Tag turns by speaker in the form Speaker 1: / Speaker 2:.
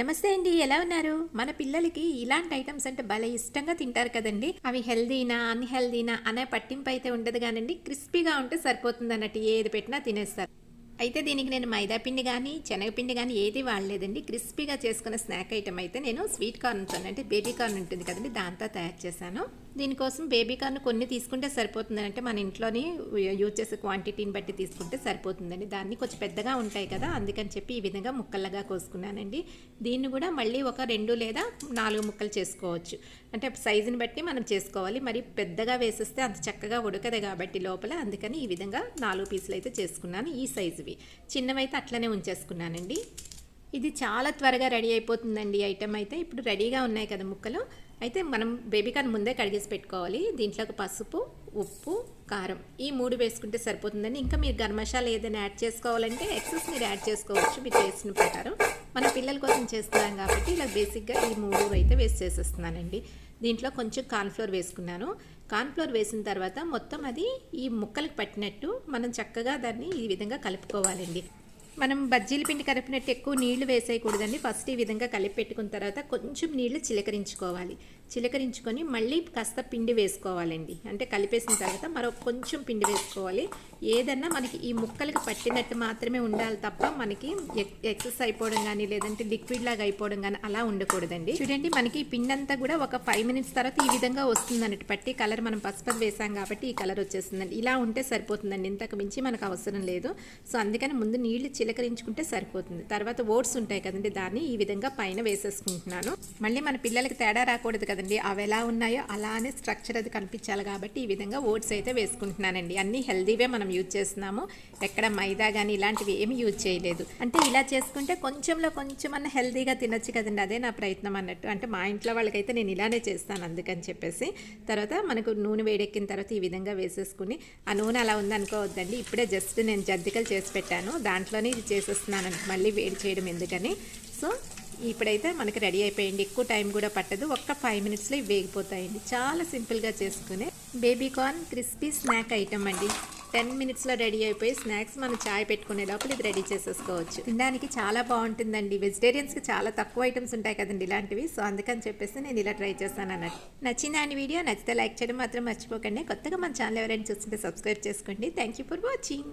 Speaker 1: నమస్తే అండి ఎలా ఉన్నారు? మన పిల్లలకి ఇలాంటి ఐటమ్స్ అంటే భలే ఇష్టంగా తింటారు కదండి. అవి హెల్దీనా అన్హెల్దీనా అనే పట్టింపు అయితే ఉండదు కానండి క్రిస్పీగా ఉంటే సరిపోతుంది అన్నట్టు ఏది పెట్టినా తినేస్తారు. అయితే దీనికి నేను మైదాపిండి కానీ శనగపిండి కానీ ఏది వాడలేదండి. క్రిస్పీగా చేసుకున్న స్నాక్ ఐటమ్ అయితే నేను స్వీట్ కార్న్తో అంటే బేబీ కార్న్ ఉంటుంది కదండి దాంతో తయారు చేశాను. దీనికోసం బేబీ కార్న్ కొన్ని తీసుకుంటే సరిపోతుంది అంటే మన ఇంట్లోని యూజ్ చేసే క్వాంటిటీని బట్టి తీసుకుంటే సరిపోతుందండి. దాన్ని కొంచెం పెద్దగా ఉంటాయి కదా అందుకని చెప్పి ఈ విధంగా ముక్కలుగా కోసుకున్నానండి. దీన్ని కూడా మళ్ళీ ఒక రెండు లేదా నాలుగు ముక్కలు చేసుకోవచ్చు. అంటే సైజుని బట్టి మనం చేసుకోవాలి. మరి పెద్దగా వేసేస్తే అంత చక్కగా ఉడకదు కాబట్టి లోపల అందుకని ఈ విధంగా నాలుగు పీసులు అయితే చేసుకున్నాను ఈ సైజువి. చిన్నవైతే అట్లనే ఉంచేసుకున్నానండి. ఇది చాలా త్వరగా రెడీ అయిపోతుందండి ఐటెం అయితే. ఇప్పుడు రెడీగా ఉన్నాయి కదా ముక్కలు. అయితే మనం బేబీకాన్ ముందే కడిగేసి పెట్టుకోవాలి. దీంట్లోకి పసుపు ఉప్పు కారం ఈ మూడు వేసుకుంటే సరిపోతుందండి. ఇంకా మీరు గరం మసాలా ఏదైనా యాడ్ చేసుకోవాలంటే ఎక్సెస్ మీరు యాడ్ చేసుకోవచ్చు మీ టేస్ట్ని ప్రకారం. మన పిల్లల కోసం చేస్తున్నాం కాబట్టి ఇలా బేసిక్గా ఈ మూడు అయితే వేసి చేసేస్తున్నానండి. దీంట్లో కొంచెం కార్న్ఫ్లోర్ వేసుకున్నాను. కార్న్ఫ్లోర్ వేసిన తర్వాత మొత్తం అది ఈ ముక్కలకు పట్టినట్టు మనం చక్కగా దాన్ని ఈ విధంగా కలుపుకోవాలండి. మనం బజ్జీల పిండి కలిపినట్టు ఎక్కువ నీళ్ళు వేసేయకూడదండి. ఫస్ట్ ఈ విధంగా కలిపి పెట్టుకున్న తర్వాత కొంచెం నీళ్ళు చిలకరించుకోవాలి. చిలకరించుకొని మళ్ళీ కాస్త పిండి వేసుకోవాలండి. అంటే కలిపేసిన తర్వాత మరో కొంచెం పిండి వేసుకోవాలి. ఏదన్నా మనకి ఈ ముక్కలకు పట్టినట్టు మాత్రమే ఉండాలి తప్ప మనకి ఎక్సెస్ అయిపోవడం కానీ లేదంటే లిక్విడ్ లాగా అయిపోవడం కానీ అలా ఉండకూడదండి. చూడండి మనకి ఈ పిండి అంతా కూడా ఒక ఫైవ్ మినిట్స్ తర్వాత ఈ విధంగా వస్తుంది అన్నట్టు పట్టి కలర్ మనం పసుపు వేసాం కాబట్టి ఈ కలర్ వచ్చేస్తుందండి. ఇలా ఉంటే సరిపోతుందండి. ఇంతకు మించి మనకు అవసరం లేదు. సో అందుకని ముందు నీళ్ళు చిలకరించుకుంటే సరిపోతుంది. తర్వాత ఓట్స్ ఉంటాయి కదండి దాన్ని ఈ విధంగా పైన వేసేసుకుంటున్నాను. మళ్ళీ మన పిల్లలకి తేడా రాకూడదు కదండి అవి ఎలా ఉన్నాయో అలానే స్ట్రక్చర్ అది కనిపించాలి కాబట్టి ఈ విధంగా ఓట్స్ అయితే వేసుకుంటున్నానండి. అన్ని హెల్దీవే మనం యూజ్ చేస్తున్నాము. ఎక్కడ మైదా కానీ ఇలాంటివి ఏమి యూజ్ చేయలేదు. అంటే ఇలా చేసుకుంటే కొంచెంలో కొంచెం అన్న హెల్దీగా తినొచ్చు కదండి అదే నా ప్రయత్నం అన్నట్టు. అంటే మా ఇంట్లో వాళ్ళకైతే నేను ఇలానే చేస్తాను అందుకని చెప్పేసి. తర్వాత మనకు నూనె వేడెక్కిన తర్వాత ఈ విధంగా వేసేసుకుని ఆ నూనె అలా ఉందనుకోవద్దండి ఇప్పుడే జస్ట్ నేను జద్దికలు చేసి పెట్టాను. దాంట్లోనే ఇది చేసేస్తున్నాను మళ్ళీ వేడి చేయడం ఎందుకని? సో ఇప్పుడైతే మనకి రెడీ అయిపోయింది. ఎక్కువ టైం కూడా పట్టదు. ఒక్క ఫైవ్ మినిట్స్లో ఇవి వేగిపోతాయండి. చాలా సింపుల్గా చేసుకునే baby corn crispy snack item అండి. టెన్ మినిట్స్లో రెడీ అయిపోయి స్నాక్స్ మనం చాయ్ పెట్టుకునే లోపల ఇది రెడీ చేసేసుకోవచ్చు. తినడానికి చాలా బాగుంటుందండి. వెజిటేరియన్స్కి చాలా తక్కువ ఐటమ్స్ ఉంటాయి కదండి ఇలాంటివి. సో అందుకని చెప్పేసి నేను ఇలా ట్రై చేస్తాను అన్నట్టు. నచ్చిందా అండి వీడియో? నచ్చితే లైక్ చేయడం మాత్రం మర్చిపోకండి. కొత్తగా మన ఛానల్ ఎవరైనా చూస్తుంటే సబ్స్క్రైబ్ చేసుకోండి. Thank you for watching